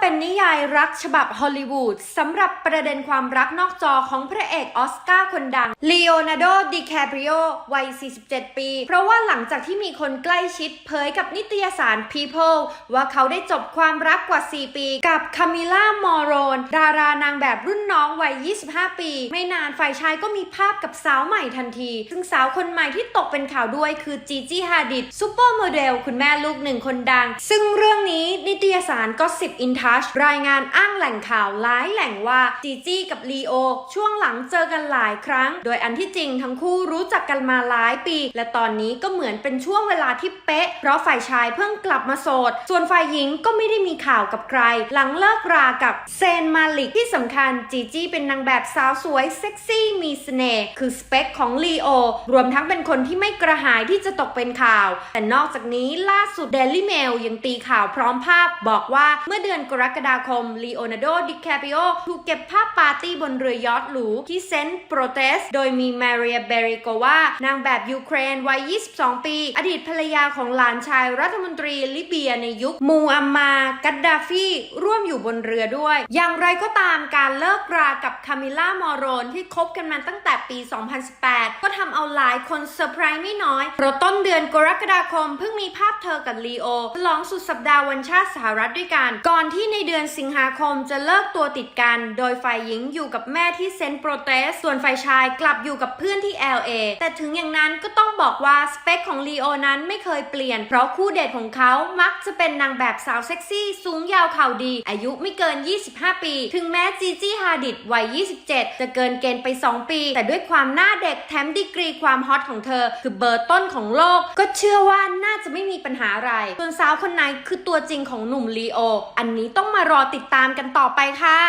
เป็นนิยายรักฉบับฮอลลีวูดสำหรับประเด็นความรักนอกจอของพระเอกออสการ์คนดังลีโอนาร์โด ดิแคปริโอ วัย 47 ปี เพราะว่าหลังจากที่มีคนใกล้ชิดเผยกับนิตยสาร People ว่าเขาได้จบความรักกว่า 4 ปี กับคามิล่ามอรโรน ดารานางแบบรุ่นน้องวัย 25 ปี ไม่นานฝ่ายชายก็มีภาพกับสาวใหม่ทันที ซึ่งสาวคนใหม่ที่ตกเป็นข่าวด้วยคือจีจี้ฮาดิดซูเปอร์โมเดลคุณแม่ลูกหนึ่งคนดัง ซึ่งเรื่องนี้นิตยสารก็สิบอินทชรายงานอ้างแหล่งข่าวหลายแหล่งว่าจีจี้กับลีโอช่วงหลังเจอกันหลายครั้ง โดยอันที่จริงทั้งคู่รู้จักกันมาหลายปี และตอนนี้ก็เหมือนเป็นช่วงเวลาที่เป๊ะ เพราะฝ่ายชายเพิ่งกลับมาโสด ส่วนฝ่ายหญิงก็ไม่ได้มีข่าวกับใคร หลังเลิกรากับเซนมาลิกที่สำคัญจีจี้เป็นนางแบบสาวสวยเซ็กซี่มีเสน่ห์คือสเปคของลีโอรวมทั้งเป็นคนที่ไม่กระหายที่จะตกเป็นข่าว แต่นอกจากนี้ล่าสุด Daily Mail ยังตีข่าวพร้อมภาพบอกว่าเมื่อเดือนกรกฎาคมลีโอนาร์โด ดิแคปิโอ ถูกเก็บภาพปาร์ตี้บนเรือยอทหรูที่เซนต์โปรเตส โดยมีมาเรียเบริโกวานางแบบยูเครนวัย 22 ปี อดีตภรรยาของหลานชายรัฐมนตรีลิเบียในยุคมูอัมมา กัดดาฟีร่วมอยู่บนเรือด้วย อย่างไรก็ตามการเลิกรากับคามิล่ามอร์โรนที่คบกันมาตั้งแต่ปี 2018 ก็ทำเอาหลายคนเซอร์ไพรส์ไม่น้อยเพราะต้นเดือนกรกฎาคมเพิ่งมีภาพเธอกับลีโอฉลองสุดสัปดาห์วันชาติสหรัฐด้วยกัน ก่อนที่ในเดือนสิงหาคมจะเลิกตัวติดกัน โดยฝ่ายหญิงอยู่กับแม่ที่เซนต์โปรเตส ส่วนฝ่ายชายกลับอยู่กับเพื่อนที่ LA แต่ถึงอย่างนั้นก็ต้องบอกว่าสเปคของลีโอนั้นไม่เคยเปลี่ยน เพราะคู่เดทของเขามักจะเป็นนางแบบสาวเซ็กซี่สูงยาวเข่าดี อายุไม่เกิน 25 ปี ถึงแม้จีจี้ฮาดิดวัย 27 จะเกินเกณฑ์ไป 2 ปี แต่ด้วยความหน้าเด็กแถมดีกรีความฮอตของเธอ คือเบอร์ต้นของโลก ก็เชื่อว่าน่าจะไม่มีปัญหาอะไรส่วนสาวคนไหนคือตัวจริงของหนุ่มลีโออันนี้นี้ต้องมารอติดตามกันต่อไปค่ะ